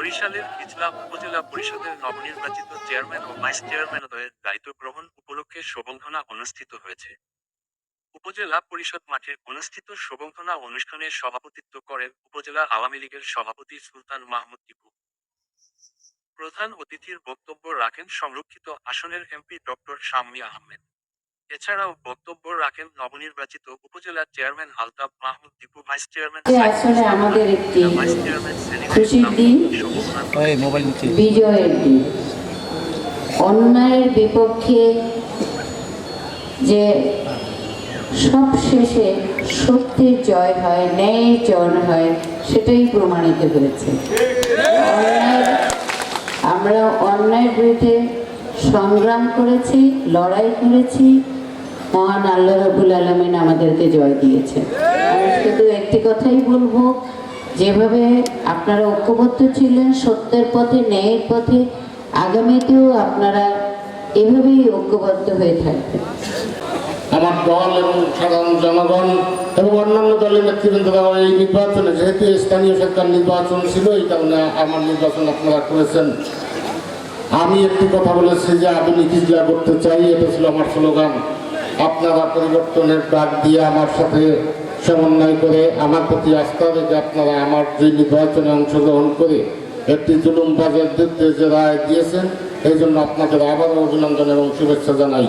বরিশালের হিজলা উপজেলা পরিষদের নবনির্বাচিত চেয়ারম্যান ও ভাইস চেয়ারম্যানদের দায়িত্ব গ্রহণ উপলক্ষে শোভঙ্খনা অনুষ্ঠিত হয়েছে। উপজেলা পরিষদ মাঠে অনুষ্ঠিত শোভঙ্খনা অনুষ্ঠানে সভাপতিত্ব করেন উপজেলা আওয়ামী লীগের সভাপতি সুলতান মাহমুদ টিপু। প্রধান অতিথির বক্তব্য রাখেন সংরক্ষিত আসনের এমপি ডক্টর শাম্মী আহমেদ। এছাড়াও বক্তব্য রাখেন নবনির্বাচিত upazila chairman Altaf Mahmud Tipu vice chairman আসলে আমাদের একটি ভাইস চেয়ারম্যান খুশির দিন। বিজয়ের দিন। অন্যায়ের বিপক্ষে যে সব শেষে সত্যের জয় হয় ন্যায়ের জয় হয় সেটাই প্রমাণিত হয়েছে। অন্যায়ের আমরা অন্যায়ের বিরুদ্ধে সংগ্রাম করেছি লড়াই করেছি। মহান আল্লাহ রবুল আলমিন আমাদেরকে জয় দিয়েছে শুধু একটি কথাই বলব যেভাবে আপনারা ঐক্যবদ্ধ ছিলেন, সত্যের পথে, ন্যায়ের পথে, আগামীতেও আপনারা এভাবেই ঐক্যবদ্ধ হয়ে থাকবেন। আমার দল এবং সাধারণ জনগণ এবং অন্যান্য দলের নেতৃবৃন্দরা এই নির্বাচনে, যেহেতু স্থানীয় সরকার নির্বাচন ছিল এই কারণে আমার নির্বাচন আপনারা করেছেন। আমি একটি কথা বলেছি যে আধুনিক ইজলা করতে চাই, এটা ছিল আমার স্লোগান। আপনারা পরিবর্তনের ডাক দিয়ে আমার সাথে সমন্বয় করে আমার প্রতি আস্থা রেখে আপনারা আমার যে নির্বাচনে অংশগ্রহণ করে একটি জুলুমবাজের বিরুদ্ধে যে রায় দিয়েছেন, এই জন্য আপনাদের আবারও অভিনন্দন এবং শুভেচ্ছা জানাই।